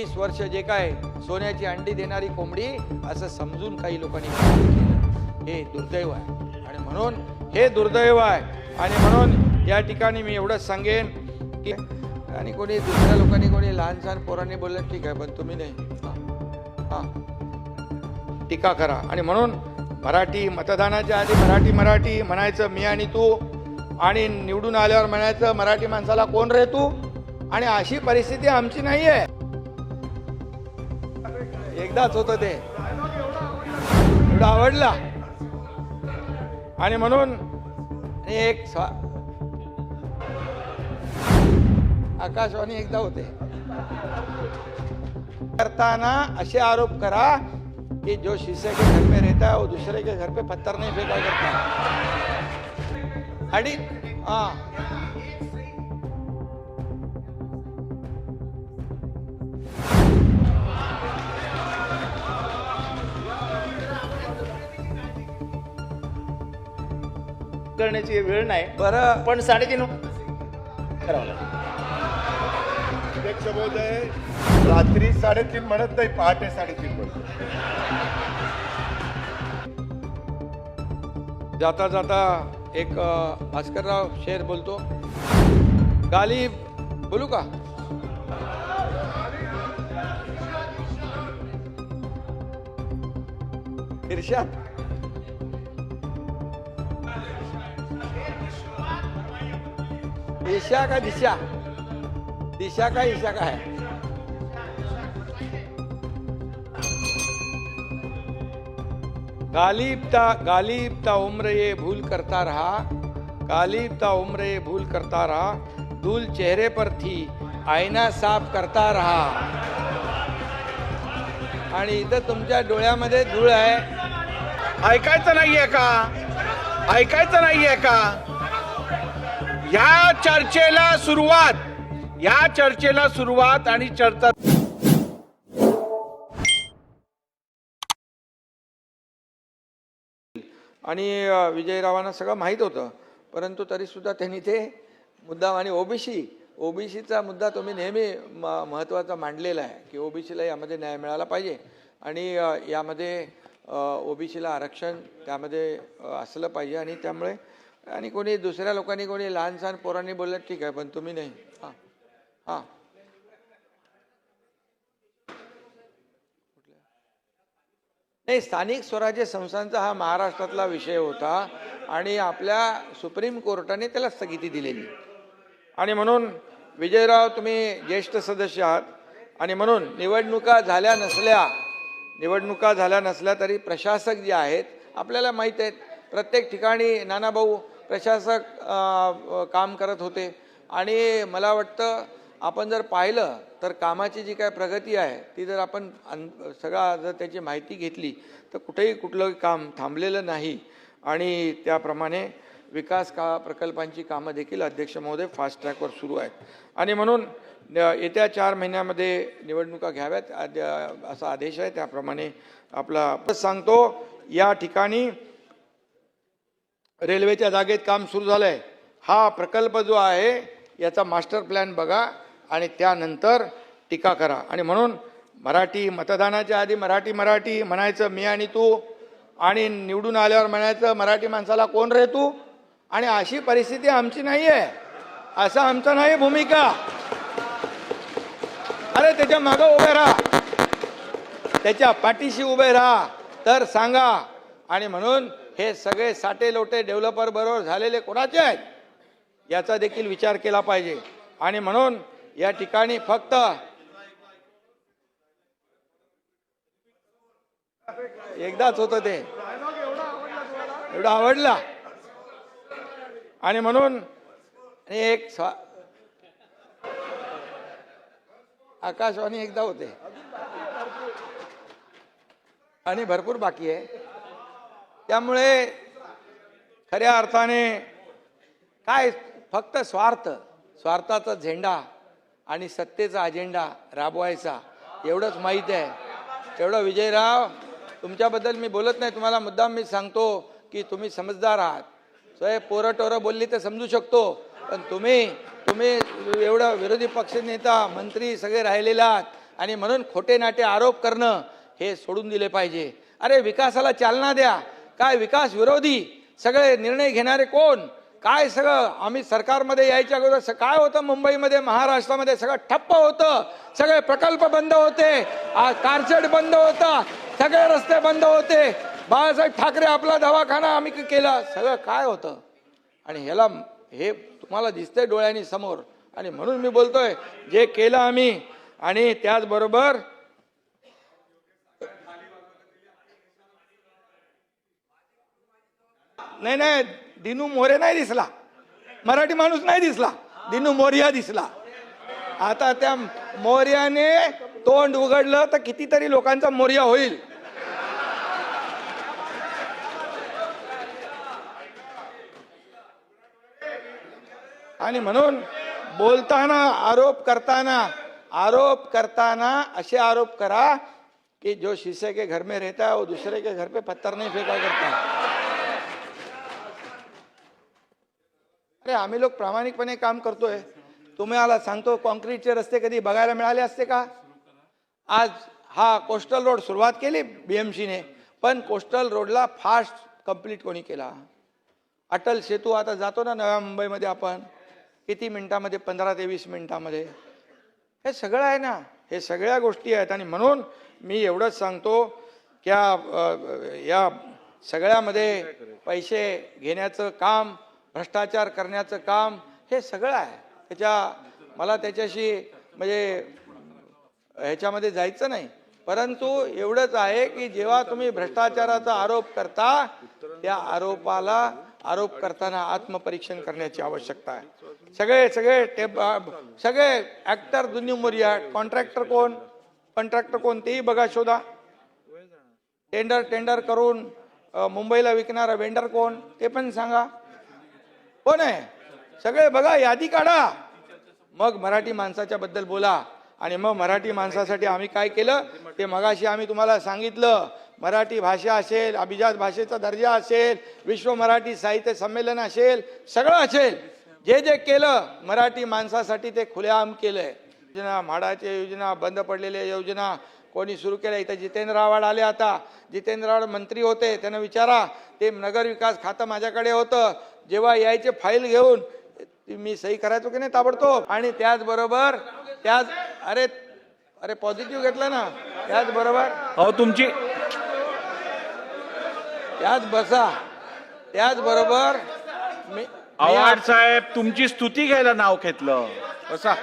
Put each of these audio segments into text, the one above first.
वीस वर्ष जे काय सोन्याची अंडी देणारी कोंबडी असं समजून काही लोकांनी हे दुर्दैव आहे. आणि म्हणून हे दुर्दैव आहे. आणि म्हणून या ठिकाणी मी एवढंच सांगेन की आणि कोणी दुसऱ्या लोकांनी कोणी लहान सहान पोरांनी बोललं ठीक आहे पण तुम्ही नाही. हां. टीका करा. आणि म्हणून मराठी मतदानाच्या आधी मराठी मराठी म्हणायचं मी आणि तू. आणि निवडून आल्यावर म्हणायचं मराठी माणसाला कोण रे तू? आणि अशी परिस्थिती आमची नाही आहे एकदाच होतं ते. एवढं आवडला. आणि म्हणून एक स्वा आकाशवाणी एकदा होते. करताना असे आरोप करा कि जो शीशे के घर में रहता है वो दूसरे के घर पे पत्थर नहीं फेंका करता. अडी हाँ. करण्याची वेळ नाही. बरं. पण साडेतीन करावं लागेल. अध्यक्ष महोदय रात्री साडेतीन म्हणत नाही पहाटे साडेतीन म्हणतो. जाता जाता एक भास्करराव शेर बोलतो. गाली बोलू का? इर्षाद दिशा का दिशा? दिशा का ईशा का है? गालिबता गालिबता उम्र ये भूल करता रहा गालिबता उम्र ये भूल करता रहा धूल चेहरे पर थी आईना साफ करता रहा। आणि इथं तुमच्या डोळ्यामध्ये धूळ आहे. ऐकायचं नाहीये का? ऐकायचं नाहीये का? या चर्चेला सुरुवात. या चर्चेला सुरुवात आणि चर्चा आणि विजयरावांना सगळं माहीत होतं. परंतु तरीसुद्धा त्यांनी ते मुद्दा आणि ओबीसी ओबीसीचा मुद्दा तुम्ही नेहमी म महत्त्वाचा मांडलेला आहे की ओबीसीला यामध्ये न्याय मिळाला पाहिजे. आणि यामध्ये ओबीसीला आरक्षण त्यामध्ये असलं पाहिजे आणि त्यामुळे आणि कोणी दुसऱ्या लोकांनी कोणी लहान सहान पोरांनी बोललं ठीक आहे पण तुम्ही नाही. हां. हां. नाही स्थानिक स्वराज्य संस्थांचा हा महाराष्ट्रातला विषय होता आणि आपल्या सुप्रीम कोर्टाने त्याला स्थगिती दिलेली. आणि म्हणून विजयराव तुम्ही ज्येष्ठ सदस्य आहात आणि म्हणून निवडणुका झाल्या नसल्या निवडणुका झाल्या नसल्या तरी प्रशासक जे आहेत आपल्याला माहीत आहेत प्रत्येक ठिकाणी नानाभाऊ प्रशासक काम करत होते. आणि मला वाटतं आपण जर पाहिलं तर कामाची जी काय प्रगती आहे ती जर आपण अन सगळा जर त्याची माहिती घेतली तर कुठेही कुठलं काम थांबलेलं नाही. आणि त्याप्रमाणे विकास का प्रकल्पांची कामं देखील अध्यक्ष महोदय फास्ट ट्रॅकवर सुरू आहेत. आणि म्हणून येत्या चार महिन्यामध्ये निवडणुका घ्याव्यात असा आदेश आहे. त्याप्रमाणे आपला सांगतो या ठिकाणी रेल्वेच्या जागेत काम सुरू झालं आहे हा प्रकल्प जो आहे याचा मास्टर प्लॅन बघा आणि त्यानंतर टीका करा. आणि म्हणून मराठी मतदानाच्या आधी मराठी मराठी म्हणायचं मी आणि तू. आणि निवडून आल्यावर म्हणायचं मराठी माणसाला कोण रे तू? आणि अशी परिस्थिती आमची नाही आहे असं आमचं नाही भूमिका. अरे त्याच्या मागं उभे राहा. त्याच्या पाठीशी उभे राहा. तर सांगा. आणि म्हणून हे सगळे साटे लोटे डेव्हलपर बरोबर झालेले कोणाचे आहेत? याचा देखील विचार केला पाहिजे. आणि म्हणून या ठिकाणी फक्त एकदाच होतं ते. एवढं आवडला. आणि म्हणून आणि एक आकाशवाणी एकदा होते. आणि भरपूर बाकी आहे. त्यामुळे खऱ्या अर्थाने काय फक्त स्वार्थ स्वार्थाचा झेंडा आणि सत्तेचा अजेंडा राबवायचा एवढंच माहीत आहे. तेवढं विजयराव तुमच्याबद्दल मी बोलत नाही तुम्हाला मुद्दाम मी सांगतो की तुम्ही समजदार आहात. सोय पोरं टोरं बोलली तर समजू शकतो पण तुम्ही तुम्ही एवढं विरोधी पक्ष नेता मंत्री सगळे राहिलेले आहात आणि म्हणून खोटे नाटे आरोप करणं हे सोडून दिले पाहिजे. अरे विकासाला चालना द्या काय विकास विरोधी? सगळे निर्णय घेणारे कोण? काय सगळं? आम्ही सरकारमध्ये यायच्या अगोदर काय होतं? मुंबईमध्ये महाराष्ट्रामध्ये सगळं ठप्प होतं. सगळे प्रकल्प बंद होते. कारशेड बंद होता. सगळे रस्ते बंद होते. बाळासाहेब ठाकरे आपला दवाखाना आम्ही केला. सगळं काय होतं? आणि ह्याला हे तुम्हाला दिसतंय डोळ्यांनी समोर. आणि म्हणून मी बोलतोय जे केलं आम्ही. आणि त्याचबरोबर नाही नाही दिनू मोरे नाही दिसला. मराठी माणूस नाही दिसला. दिनू मोर्या दिसला. आता त्या मोर्याने तोंड उघडलं तर कितीतरी लोकांचा मोर्या होईल. आणि म्हणून बोलताना आरोप करताना आरोप करताना असे आरोप करा कि जो शीशे के घर में रहता है वो दूसरे के घर पे पत्थर नहीं फेंका करता। अरे आम्ही लोक प्रामाणिकपणे काम करतोय. तुम्हाला सांगतो कॉन्क्रीटचे रस्ते कधी बघायला मिळाले असते का? आज हा कोस्टल रोड सुरुवात केली बीएमसीने पण कोस्टल रोडला फास्ट कंप्लीट कोणी केला? अटल सेतू आता जातो ना नव्या मुंबईमध्ये आपण. किती मिनिटामध्ये? पंधरा ते वीस मिनिटामध्ये. हे सगळं आहे ना. हे सगळ्या गोष्टी आहेत. आणि म्हणून मी एवढंच सांगतो की या सगळ्यामध्ये पैसे घेण्याचं काम भ्रष्टाचार करण्याचं काम हे सगळं आहे. त्याच्या मला त्याच्याशी म्हणजे ह्याच्यामध्ये जायचं नाही. परंतु एवढंच आहे की जेव्हा तुम्ही भ्रष्टाचाराचा आरोप करता त्या आरोपाला आरोप करताना आत्मपरीक्षण करण्याची आवश्यकता आहे. सगळे सगळे टेप सगळे ऍक्टर दुन्यू मोरिया कॉन्ट्रॅक्टर कोण? कॉन्ट्रॅक्टर कोण? तेही बघा शोधा. टेंडर टेंडर करून मुंबईला विकणारा वेंडर कोण? ते पण सांगा. कोण आहे? सगळे बघा यादी काढा. मग मराठी माणसाच्या बद्दल बोला. आणि मग मराठी माणसासाठी आम्ही काय केलं? ते मगाशी आम्ही तुम्हाला सांगितलं. मराठी भाषा असेल अभिजात भाषेचा दर्जा असेल विश्व मराठी साहित्य संमेलन असेल सगळं असेल. जे जे केलं मराठी माणसासाठी ते खुलेआम केलंय. योजना म्हाडाच्या योजना बंद पडलेल्या योजना कोणी सुरू केल्या इथं जितेंद्र आव्हाड आले आता. जितेंद्र आव्हाड मंत्री होते. त्यांना विचारा. ते नगर विकास खातं माझ्याकडे होतं. जेव्हा यायचे फाईल घेऊन ती मी सही करायचो की नाही ताबडतोब? आणि त्याचबरोबर त्याच अरे अरे पॉझिटिव्ह घेतलं ना. त्याचबरोबर अहो तुमची त्याच बसा. त्याचबरोबर मी आव्हाड साहेब तुमची स्तुती घ्यायला नाव घेतलं. बसा.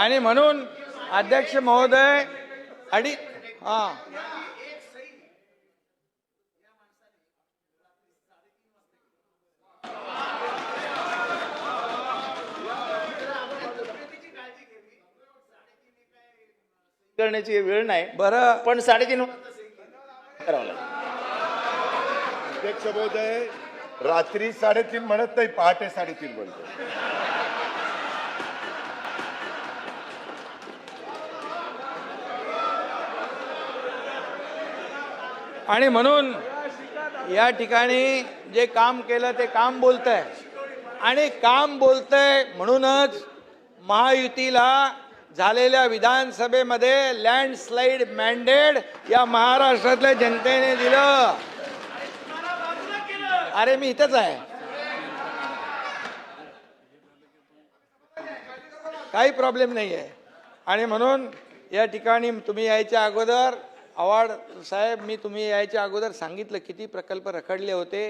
आणि म्हणून अध्यक्ष महोदय अडी हा. करण्याची वेळ नाही. बरं. पण साडेतीन करावं अध्यक्ष महोदय रात्री साडेतीन म्हणत नाही पहाटे साडेतीन म्हणतो आणि म्हणून या ठिकाणी जे काम केलं ते काम बोलतंय. आणि काम बोलतंय म्हणूनच महायुतीला झालेल्या विधानसभेमध्ये लँडस्लाईड मँडेड या महाराष्ट्रातल्या जनतेने दिलं. अरे मी इथंच आहे. काही प्रॉब्लेम नाही आहे आणि म्हणून या ठिकाणी तुम्ही यायच्या अगोदर आव्हाड साहेब मी तुम्ही यायच्या अगोदर सांगितलं किती प्रकल्प रखडले होते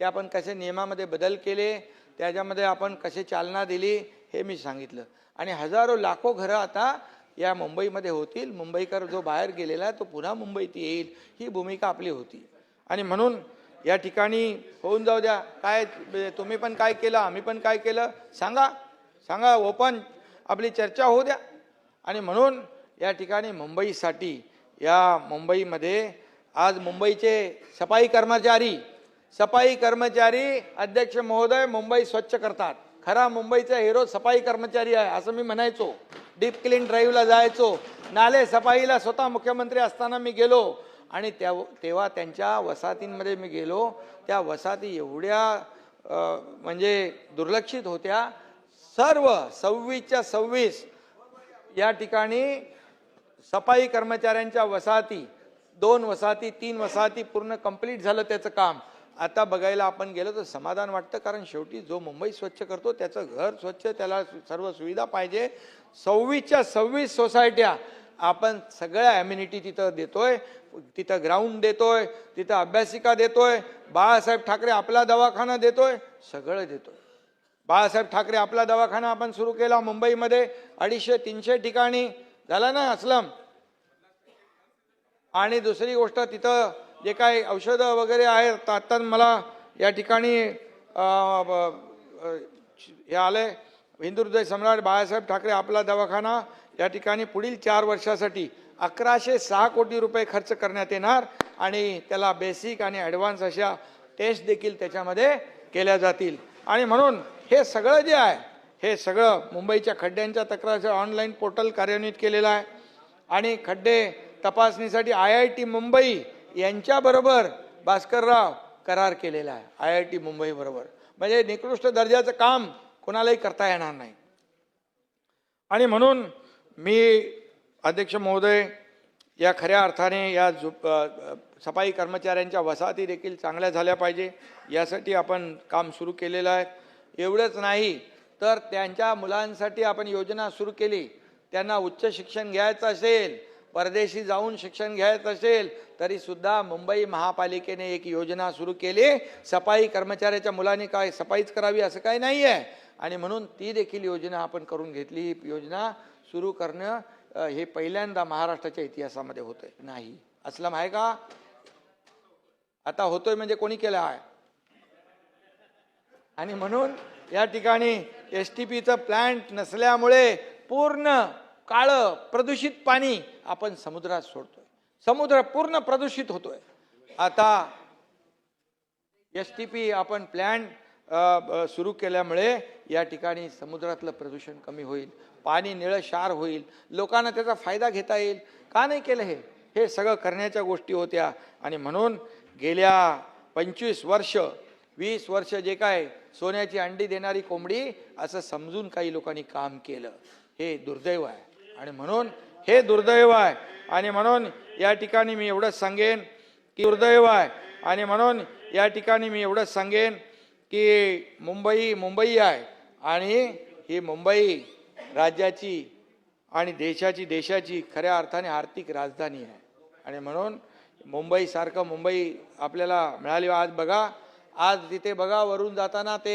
ते आपण कसे नियमामध्ये बदल केले त्याच्यामध्ये आपण कसे चालना दिली हे मी सांगितलं. आणि हजारो लाखो घरं आता या मुंबईमध्ये होतील. मुंबईकर जो बाहेर गेलेला आहे तो पुन्हा मुंबईत येईल ही भूमिका आपली होती. आणि म्हणून या ठिकाणी होऊन जाऊ द्या. काय तुम्ही पण काय केलं आम्ही पण काय केलं सांगा सांगा ओपन आपली चर्चा होऊ द्या. आणि म्हणून या ठिकाणी मुंबईसाठी या मुंबईमध्ये आज मुंबईचे सफाई कर्मचारी सफाई कर्मचारी अध्यक्ष महोदय मुंबई स्वच्छ करतात. खरा मुंबईचा हिरो सफाई कर्मचारी आहे असं मी म्हणायचो. डीप क्लीन ड्राईव्हला जायचो. नाले सफाईला स्वतः मुख्यमंत्री असताना मी गेलो आणि त्या तेव्हा त्यांच्या वसाहतींमध्ये मी गेलो. त्या वसाहती एवढ्या म्हणजे दुर्लक्षित होत्या. सर्व सव्वीसच्या सव्वीस या ठिकाणी सफाई कर्मचाऱ्यांच्या वसाहती दोन वसाहती तीन वसाहती पूर्ण कंप्लीट झालं त्याचं काम. आता बघायला आपण गेलो तर समाधान वाटतं कारण शेवटी जो मुंबई स्वच्छ करतो त्याचं घर स्वच्छ त्याला सर्व सुविधा पाहिजे. सव्वीसच्या सव्वीस सोसायट्या आपण सगळ्या ॲम्युनिटी तिथं देतोय तिथं ग्राउंड देतोय तिथं अभ्यासिका देतोय बाळासाहेब ठाकरे आपला दवाखाना देतोय सगळं देतोय. बाळासाहेब ठाकरे आपला दवाखाना आपण सुरू केला मुंबईमध्ये अडीचशे तीनशे ठिकाणी. झाला ना असलम. आणि दुसरी गोष्ट तिथं जे काही औषधं वगैरे आहेत तर आता मला या ठिकाणी हे आलं हिंदू हृदय सम्राट बाळासाहेब ठाकरे आपला दवाखाना या ठिकाणी पुढील चार वर्षासाठी अकराशे सहा कोटी रुपये खर्च करण्यात येणार आणि त्याला बेसिक आणि ॲडव्हान्स अशा टेस्ट देखील त्याच्यामध्ये केल्या जातील. आणि म्हणून हे सगळं जे आहे हे सगळं मुंबईच्या खड्ड्यांच्या तक्रारचं ऑनलाईन पोर्टल कार्यान्वित केलेलं आहे. आणि खड्डे तपासणीसाठी आय आय टी मुंबई यांच्याबरोबर भास्करराव करार केलेला आहे. आय आय टी मुंबईबरोबर म्हणजे निकृष्ट दर्जाचं काम कोणालाही करता येणार नाही. आणि म्हणून मी अध्यक्ष महोदय या खऱ्या अर्थाने या झु सफाई कर्मचाऱ्यांच्या वसाहती देखील चांगल्या झाल्या पाहिजे. यासाठी आपण काम सुरू केलेलं आहे. एवढंच नाही तर त्यांच्या मुलांसाठी आपण योजना सुरू केली. त्यांना उच्च शिक्षण घ्यायचं असेल परदेशी जाऊन शिक्षण घ्यायचं असेल तरी सुद्धा मुंबई महापालिकेने एक योजना सुरू केली. सफाई कर्मचाऱ्याच्या मुलांनी काय सफाईच करावी असं काही नाही आहे आणि म्हणून ती देखील योजना आपण करून घेतली. ही योजना सुरू करणं हे पहिल्यांदा महाराष्ट्राच्या इतिहासामध्ये होतं नाही. असलम आहे का? आता होतोय म्हणजे कोणी केलं आहे? आणि म्हणून या ठिकाणी एस टी पीचं प्लॅन्ट नसल्यामुळे पूर्ण काळं प्रदूषित पाणी आपण समुद्रात सोडतोय. समुद्र पूर्ण प्रदूषित होतोय. आता एस टी पी आपण प्लॅन्ट सुरू केल्यामुळे या ठिकाणी समुद्रातलं प्रदूषण कमी होईल पाणी निळं क्षार होईल लोकांना त्याचा फायदा घेता येईल. का नाही केलं हे? हे सगळं करण्याच्या गोष्टी होत्या आणि म्हणून गेल्या पंचवीस वर्ष वीस वर्ष जे काय सोन्याची अंडी देणारी कोंबडी असं समजून काही लोकांनी काम केलं. हे दुर्दैव आहे. आणि म्हणून हे दुर्दैव आहे. आणि म्हणून या ठिकाणी मी एवढंच सांगेन की दुर्दैव आहे. आणि म्हणून या ठिकाणी मी एवढंच सांगेन की मुंबई मुंबई आहे. आणि ही मुंबई राज्याची आणि देशाची देशाची खऱ्या अर्थाने आर्थिक राजधानी आहे. आणि म्हणून मुंबईसारखं मुंबई आपल्याला मिळाली. आज बघा आज तिथे बघा वरून जाताना ते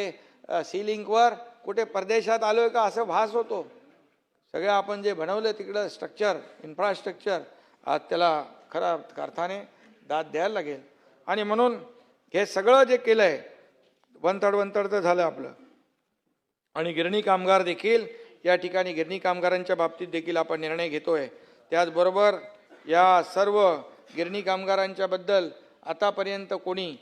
सीलिंकवर कुठे परदेशात आलो आहे का असं भास होतो. सगळं आपण जे बनवलं तिकडं स्ट्रक्चर इन्फ्रास्ट्रक्चर आज त्याला खरा अर्थाने दाद द्यायला लागेल. आणि म्हणून हे सगळं जे केलं आहे वंतड वंतड तर झालं आपलं. आणि गिरणी कामगार देखील या ठिकाणी गिरणी कामगारांच्या बाबतीत देखील आपण निर्णय घेतो आहे त्याचबरोबर या सर्व गिरणी कामगारांच्याबद्दल आतापर्यंत कोणी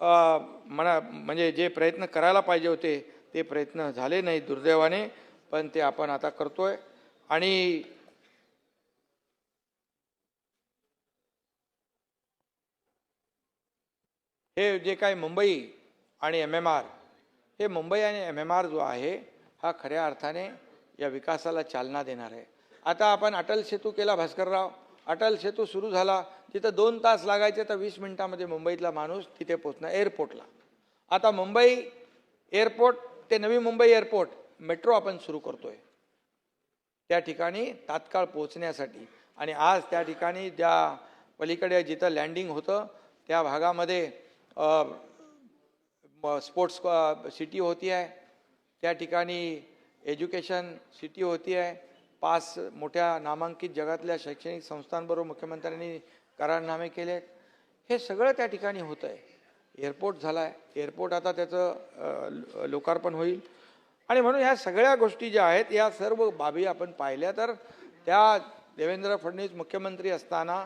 अ, म्हणा म्हणजे जे प्रयत्न करायला पाहिजे होते ते प्रयत्न झाले नाही दुर्दैवाने पण ते आपण आता करतो आहे आणि हे जे काय मुंबई आणि एम एम आर हे मुंबई आणि एम एम आर जो आहे हा खऱ्या अर्थाने या विकासाला चालना देणार. आहे आता आपण अटल सेतू केला भास्करराव. अटल सेतू सुरू झाला तिथं दोन तास लागायचे तर वीस मिनिटामध्ये मुंबईतला माणूस तिथे पोचणार एअरपोर्टला. आता मुंबई एअरपोर्ट ते नवी मुंबई एअरपोर्ट मेट्रो आपण सुरू करतोय. त्या ठिकाणी तात्काळ पोहोचण्यासाठी. आणि आज त्या ठिकाणी ज्या पलीकडे जिथं लँडिंग होतं त्या भागामध्ये स्पोर्ट्स सिटी होती आहे. त्या ठिकाणी एज्युकेशन सिटी होती आहे. पाच मोठ्या नामांकित जगातल्या शैक्षणिक संस्थांबरोबर मुख्यमंत्र्यांनी करारनामे केले आहेत. हे सगळं त्या ठिकाणी होतं आहे. एअरपोर्ट झाला आहे एअरपोर्ट आता त्याचं लोकार्पण होईल. आणि म्हणून ह्या सगळ्या गोष्टी ज्या आहेत या सर्व बाबी आपण पाहिल्या तर त्या देवेंद्र फडणवीस मुख्यमंत्री असताना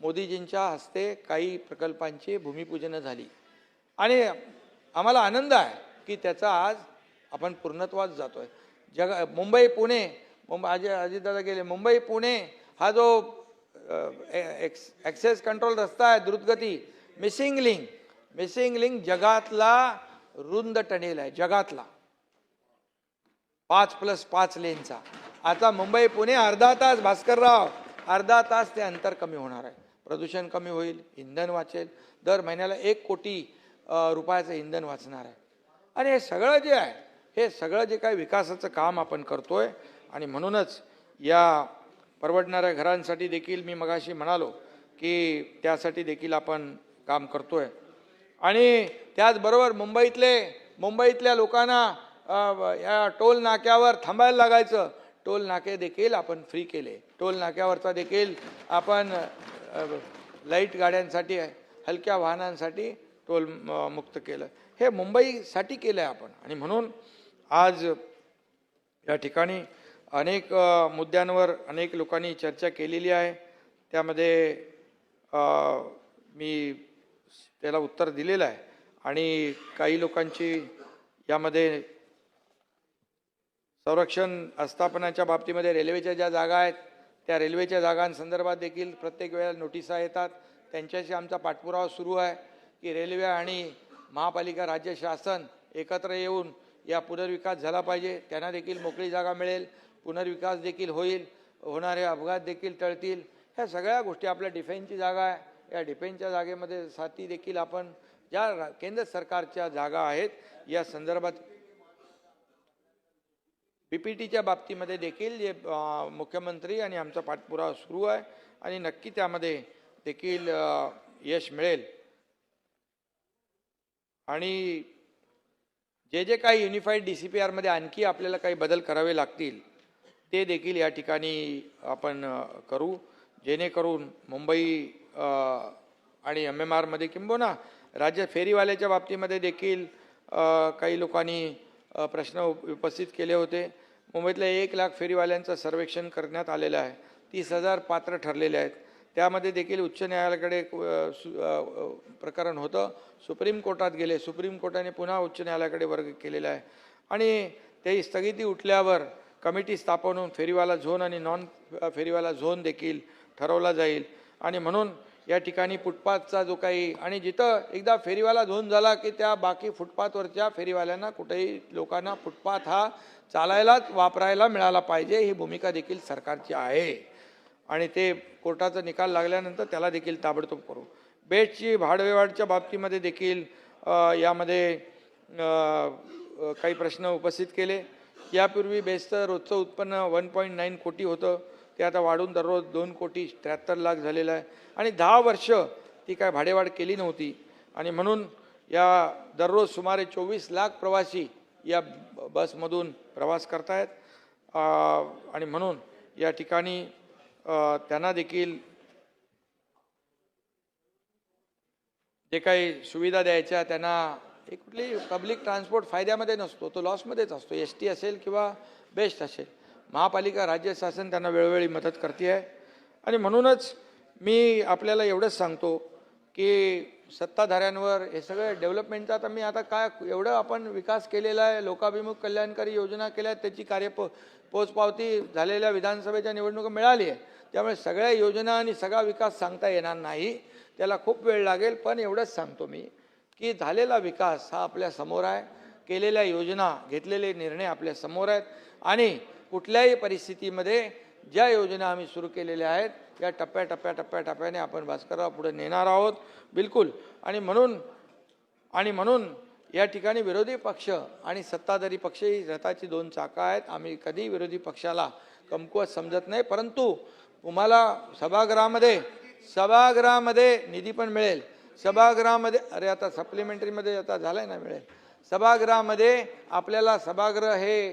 मोदीजींच्या हस्ते काही प्रकल्पांची भूमिपूजनं झाली. आणि आम्हाला आनंद आहे की त्याचा आज आपण पूर्णत्वात आहे जग मुंबई पुणे मुंबई अजय अजितदादा गेले. मुंबई पुणे हा जो ॲक्सेस कंट्रोल रस्ता आहे द्रुतगती मिसिंग लिंक मिसिंग लिंक जगातला रुंद टनेल आहे जगातला. पाच प्लस पाच लेनचा आता मुंबई पुणे अर्धा तास भास्करराव. अर्धा तास ते अंतर कमी होणार आहे. प्रदूषण कमी होईल इंधन वाचेल. दर महिन्याला एक कोटी रुपयाचं इंधन वाचणार आहे. आणि हे सगळं जे आहे हे सगळं जे काही विकासाचं काम आपण करतोय आणि म्हणूनच या परवडणाऱ्या घरांसाठी देखील मी मगाशी म्हणालो की त्यासाठी देखील आपण काम करतो आहे आणि त्याचबरोबर मुंबईतले मुंबईतल्या लोकांना या टोल नाक्यावर थांबायला लागायचं. टोल नाके देखील आपण फ्री केले. टोल नाक्यावरचा देखील आपण लाइट गाड्यांसाठी हलक्या वाहनांसाठी टोल मुक्त केलं. हे मुंबईसाठी केलं आहे आपण. आणि म्हणून आज या ठिकाणी अनेक मुद्द्यांवर अनेक लोकांनी चर्चा केलेली आहे. त्यामध्ये मी त्याला उत्तर दिलेलं आहे. आणि काही लोकांची यामध्ये संरक्षण आस्थापनाच्या बाबतीमध्ये रेल्वेच्या ज्या जागा आहेत त्या रेल्वेच्या जागांसंदर्भात देखील प्रत्येक वेळेला नोटिसा येतात. त्यांच्याशी आमचा पाठपुरावा सुरू आहे की रेल्वे आणि महापालिका राज्य शासन एकत्र येऊन या पुनर्विकास झाला पाहिजे. त्यांना देखील मोकळी जागा मिळेल. पुनर्विकास देखील होईल. होणारे अपघात देखील टळतील. ह्या सगळ्या गोष्टी आपल्या डिफेन्सची जागा आहे. या डिफेन्सच्या जागेमध्ये साथी देखील आपण ज्या केंद्र सरकारच्या जागा आहेत या संदर्भात पीपीटीच्या बाबतीमध्ये देखील जे मुख्यमंत्री आणि आमचा पाठपुरावा सुरू आहे आणि नक्की त्यामध्ये देखील यश मिळेल. आणि जे जे काही युनिफाईड डी सी पी आरमध्ये आणखी आपल्याला काही बदल करावे लागतील ते देखील या ठिकाणी आपण करू. जेणेकरून मुंबई आणि एम एम आरमध्ये किंबहुना राज्य फेरीवाल्याच्या बाबतीमध्ये देखील काही लोकांनी प्रश्न उप- उपस्थित केले होते. मुंबईतल्या एक लाख फेरीवाल्यांचं सर्वेक्षण करण्यात आलेलं आहे. तीस हजार पात्र ठरलेले आहेत. त्यामध्ये देखील उच्च न्यायालयाकडे सु- प्रकरण होतं. सुप्रीम कोर्टात गेले. सुप्रीम कोर्टाने पुन्हा उच्च न्यायालयाकडे वर्ग केलेला आहे. आणि ते स्थगिती उठल्यावर कमिटी स्थापन होऊन फेरीवाला झोन आणि नॉन फेरीवाला झोन देखील ठरवला जाईल. आणि म्हणून या ठिकाणी फुटपाथचा जो काही आणि जिथं एकदा फेरीवाला झोन झाला की त्या बाकी फुटपाथवरच्या फेरीवाल्यांना कुठेही लोकांना फुटपाथ हा चालायलाच वापरायला मिळाला पाहिजे. ही भूमिका देखील सरकारची आहे. आणि ते कोर्टाचा निकाल लागल्यानंतर त्याला देखील ताबडतोब करू. बेडची भाडवेवाडच्या बाबतीमध्ये देखील यामध्ये काही प्रश्न उपस्थित केले. यापूर्वी बेस्टचं रोजचं उत्पन्न वन पॉईंट नाईन कोटी होतं. ते आता वाढून दररोज दोन कोटी त्र्याहत्तर लाख झालेलं आहे. आणि दहा वर्ष ती काय भाडेवाढ केली नव्हती. आणि म्हणून या दररोज सुमारे चोवीस लाख प्रवासी या बसमधून प्रवास करतायत. आणि म्हणून या ठिकाणी त्यांना देखील जे काही सुविधा द्यायच्या त्यांना एक कुठली पब्लिक ट्रान्सपोर्ट फायद्यामध्ये नसतो तो लॉसमध्येच असतो. एस टी असेल किंवा बेस्ट असेल. महापालिका राज्य शासन त्यांना वेळोवेळी मदत करते आहे. आणि म्हणूनच मी आपल्याला एवढंच सांगतो की सत्ताधाऱ्यांवर हे सगळं डेव्हलपमेंटचा आता मी आता काय एवढं आपण विकास केलेला आहे लोकाभिमुख कल्याणकारी योजना केल्या आहेत, त्याची कार्य पो पोचपावती झालेल्या विधानसभेच्या निवडणुका मिळाली आहे. त्यामुळे सगळ्या योजना आणि सगळा विकास सांगता येणार नाही त्याला खूप वेळ लागेल. पण एवढंच सांगतो मी की झालेला विकास हा आपल्यासमोर आहे. केलेल्या योजना घेतलेले निर्णय आपल्यासमोर आहेत. आणि कुठल्याही परिस्थितीमध्ये ज्या योजना आम्ही सुरू केलेल्या आहेत या टप्प्या टप्प्या टप्प्या टप्प्याने आपण भास्करराव पुढे नेणार आहोत. बिलकुल. आणि म्हणून आणि म्हणून या ठिकाणी विरोधी पक्ष आणि सत्ताधारी पक्ष ही रथाची दोन चाकं आहेत. आम्ही कधी विरोधी पक्षाला कमकुवत समजत नाही. परंतु तुम्हाला सभागृहामध्ये सभागृहामध्ये निधी पण मिळेल. सभागृहामध्ये अरे आता सप्लिमेंटरीमध्ये आता झालंय ना मिळेल सभागृहामध्ये आपल्याला सभागृह हे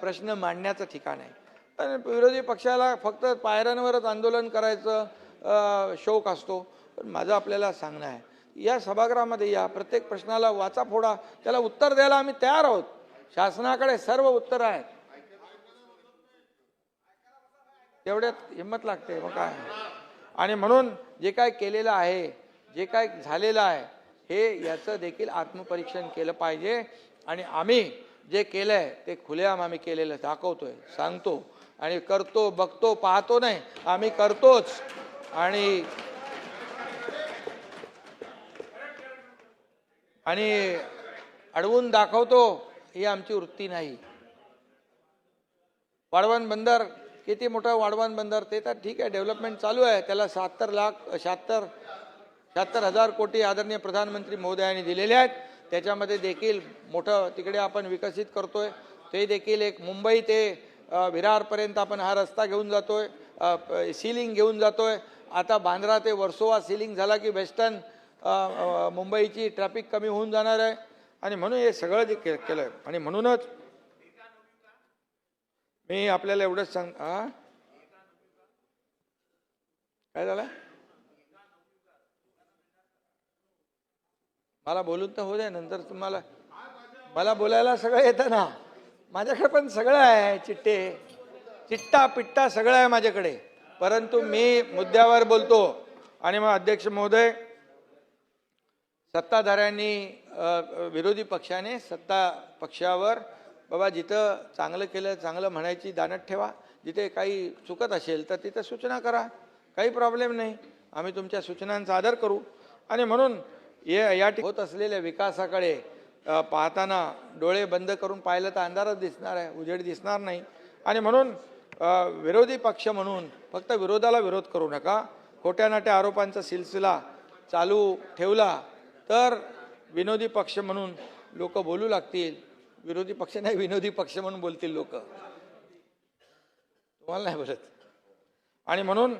प्रश्न मांडण्याचं ठिकाण आहे. आणि विरोधी पक्षाला फक्त पायऱ्यांवरच आंदोलन करायचं शौक असतो. पण माझं आपल्याला सांगणं आहे या सभागृहामध्ये या प्रत्येक प्रश्नाला वाचा फोडा त्याला उत्तर द्यायला आम्ही तयार आहोत. शासनाकडे सर्व उत्तर आहेत. तेवढ्यात हिंमत लागते मग काय? आणि म्हणून जे काय केलेलं आहे जे काय झालेलं आहे हे याचं देखील आत्मपरीक्षण केलं पाहिजे. आणि आम्ही जे केलंय ते खुलेआम आम्ही केलेलं दाखवतोय सांगतो. आणि करतो बघतो पाहतो नाही आम्ही करतोच. आणि आणि अडवून दाखवतो ही आमची वृत्ती नाही. वाढवण बंदर किती मोठं वाढवण बंदर ते तर ठीक आहे डेव्हलपमेंट चालू आहे. त्याला शहात्तर लाख शहात्तर शहात्तर हजार कोटी आदरणीय प्रधानमंत्री महोदयांनी दिलेले आहेत. त्याच्यामध्ये देखील मोठं तिकडे आपण विकसित करतोय. ते देखील एक मुंबई ते विरारपर्यंत आपण हा रस्ता घेऊन जातो आहे सिलिंग घेऊन जातो आहे आता बांद्रा ते वर्सोवा सिलिंग झाला की वेस्टर्न मुंबईची ट्रॅफिक कमी होऊन जाणार आहे. आणि म्हणून हे सगळं जे के केलं आहे आणि म्हणूनच मी आपल्याला एवढंच सांग हा काय झालं? मला बोलून तर हो द्या नंतर तुम्हाला मला बोलायला सगळं येतं ना. माझ्याकडे पण सगळं आहे चिट्टे चिट्टा पिट्टा सगळं आहे माझ्याकडे. परंतु मी मुद्द्यावर बोलतो आणि मग अध्यक्ष महोदय सत्ताधाऱ्यांनी विरोधी पक्षाने सत्ता पक्षावर बाबा जिथं चांगलं केलं चांगलं म्हणायची दानत ठेवा. जिथे काही चुकत असेल तर तिथं सूचना करा. काही प्रॉब्लेम नाही. आम्ही तुमच्या सूचनांचा आदर करू. आणि म्हणून या या होत असलेल्या विकासाकडे पाहताना डोळे बंद करून पाहिलं तर अंधारच दिसणार आहे उजेड दिसणार नाही. आणि म्हणून विरोधी पक्ष म्हणून फक्त विरोधाला विरोध करू नका. खोट्या नाट्या आरोपांचा सिलसिला चालू ठेवला तर विनोदी पक्ष म्हणून लोक बोलू लागतील. विरोधी पक्ष नाही विनोदी पक्ष म्हणून बोलतील लोक. तुम्हाला नाही बोलत. आणि म्हणून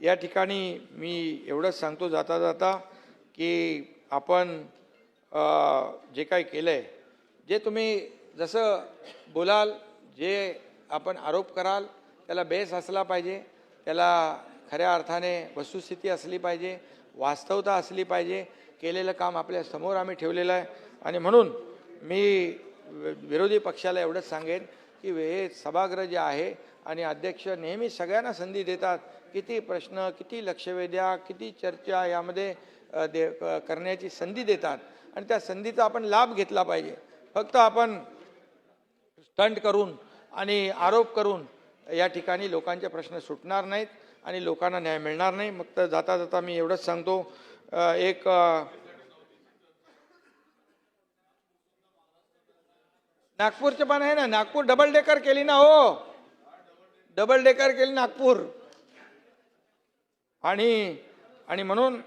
या ठिकाणी मी एवढंच सांगतो जाता जाता की आपण जे काही केलं आहे जे तुम्ही जसं बोलाल जे आपण आरोप कराल त्याला बेस असला पाहिजे त्याला खऱ्या अर्थाने वस्तुस्थिती असली पाहिजे वास्तवता असली पाहिजे केलेलं काम आपल्यासमोर आम्ही ठेवलेलं आहे. आणि म्हणून मी विरोधी पक्षाला एवढंच सांगेन की हे सभागृह जे आहे आणि अध्यक्ष नेहमी सगळ्यांना संधी देतात किती प्रश्न किती लक्षवेध्या किती चर्चा यामध्ये दे करण्याची संधी देतात. आणि त्या संधीचा आपण लाभ घेतला पाहिजे. फक्त आपण स्टंट करून आणि आरोप करून या ठिकाणी लोकांचे प्रश्न सुटणार नाहीत आणि लोकांना न्याय मिळणार नाही. मग तर जाता जाता मी एवढंच सांगतो. एक नागपूरचे पण आहे ना नागपूर डबल डेकर केली ना हो. डबल डेकर केली नागपूर. आणि आणि म्हणून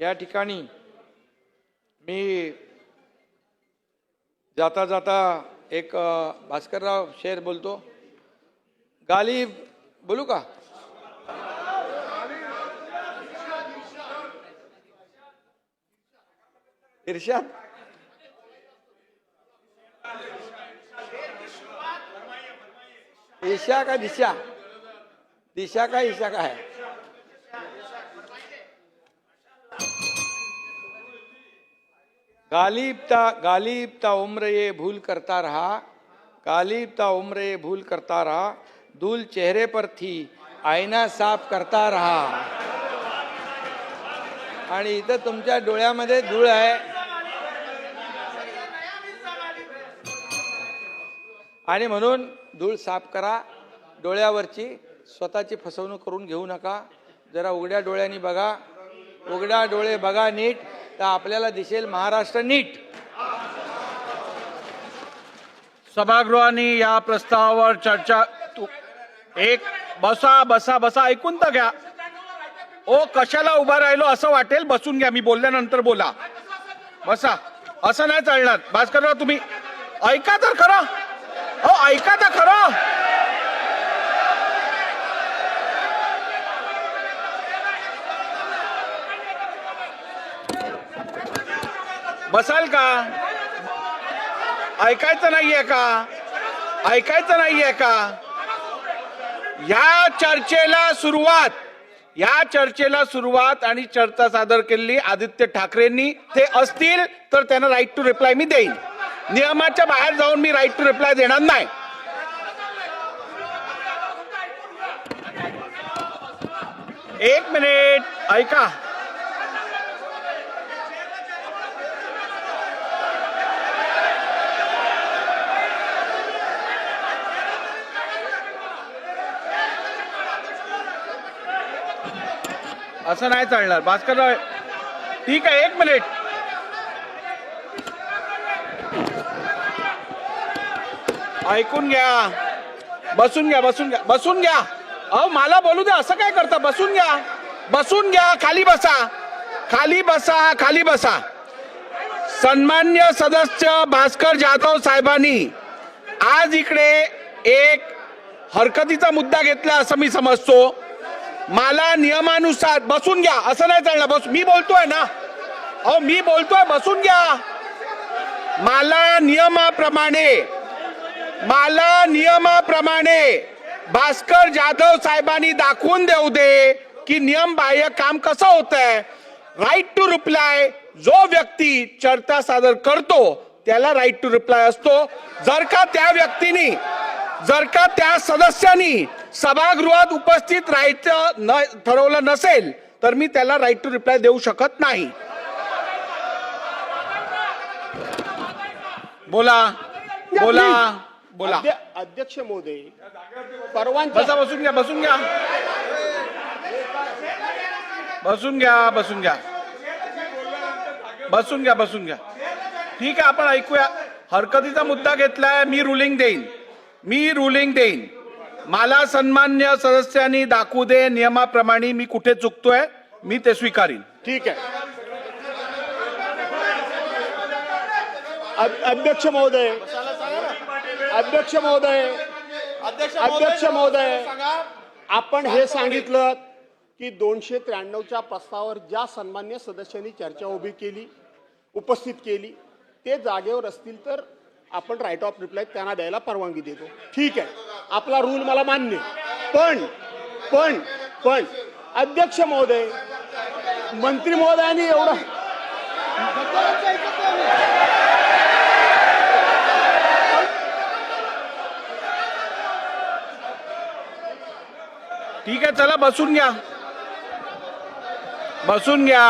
या ठिकाणी मी जाता जाता एक भास्करराव शेर बोलतो. गालिब बोलू का? इर्षाद ईशा का दिशा? दिशा का ईशा का है? गालिबता गालिबता उम्र ये भूल करता रहा गालिबता उम्र ये भूल करता रहा धूल चेहरे पर थी आईना साफ करता रहा। आणि इथं तुमच्या डोळ्यामध्ये धूळ आहे. आणि म्हणून धूळ साफ करा डोळ्यावरची स्वतःची फसवणूक करून घेऊ नका. जरा उघड्या डोळ्यांनी बघा. उघड्या डोळे बघा नीट. तर आपल्याला दिसेल महाराष्ट्र नीट. सभागृहाने या प्रस्तावावर चर्चा तू- एक बसा बसा बसा ऐकून तर घ्या. ओ कशाला उभा राहिलो? असं वाटेल बसून घ्या. मी बोलल्यानंतर बोला. बसा. असं नाही चालणार. भास्करराव तुम्ही ऐका तर खरं. हो ऐका तर खरं. बसाल का? ऐकायचं नाहीये का? ऐकायचं नाहीये का? या चर्चेला सुरुवात. या चर्चेला सुरुवात आणि चर्चा सादर केलेली आदित्य ठाकरेंनी. ते असतील तर त्यांना राईट टू रिप्लाय मी देईन. नियमाच्या बाहेर जाऊन मी राईट टू रिप्लाय देणार नाही. एक मिनिट ऐका. असं नाही चालणार. भास्करराव ठीक आहे एक मिनिट. ऐकून घ्या. बसून घ्या बसून घ्या बसून घ्या. अहो मला बोलू द्या असं काय करता? बसून घ्या. बसून घ्या खाली बसा. खाली बसा खाली बसा. सन्मान्य सदस्य भास्कर जाधव साहेबांनी आज इकडे एक हरकतीचा मुद्दा घेतला असं मी समजतो. मला नियमानुसार बसून घ्या. असं नाही चालणार. बस मी बोलतोय ना? अहो मी बोलतोय बसून घ्या. मला नियमाप्रमाणे मला नियमाप्रमाणे भास्कर जाधव साहेबांनी दाखवून देऊ दे की नियम बाह्य काम कसं होत आहे राईट टू रिप्लाय जो व्यक्ती चर्चा सादर करतो त्याला राईट टू रिप्लाय असतो. जर का त्या व्यक्तीने जर का त्या सदस्यांनी सभागृहात उपस्थित राहायचं न ठरवलं नसेल तर मी त्याला राईट टू रिप्लाय देऊ शकत नाही. बोला बोला बोला. अध्य- अध्यक्ष महोदय परवानगी बसा बसून घ्या बसून घ्या. बसून घ्या बसून घ्या. बसून घ्या बसून घ्या. ठीक आहे आपण ऐकूया. हरकतीचा मुद्दा घेतलाय मी रुलिंग देईन. मी रुलिंग देईन. मला सन्मान्य सदस्यांनी दाखवू दे नियमाप्रमाणे मी कुठे चुकतोय मी ते स्वीकारीन. ठीक आहे. अध्यक्ष महोदय अध्यक्ष महोदय अध्यक्ष महोदय आपण हे सांगितलं की दोनशे त्र्याण्णवच्या प्रस्तावावर ज्या सन्मान्य सदस्यांनी चर्चा उभी केली उपस्थित केली ते जागेवर असतील तर आपण राईट ऑफ रिप्लाय त्यांना द्यायला परवानगी देतो. ठीक आहे. आपला रूल मला मान्य पण पण पण अध्यक्ष महोदय मंत्री महोदयांनी एवढं ठीक आहे चला बसून घ्या. बसून घ्या.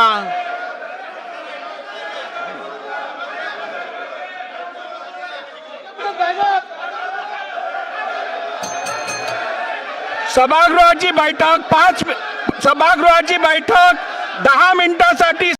सभागृहाची बैठक पाच सभागृहाची बैठक दहा मिनिटासाठी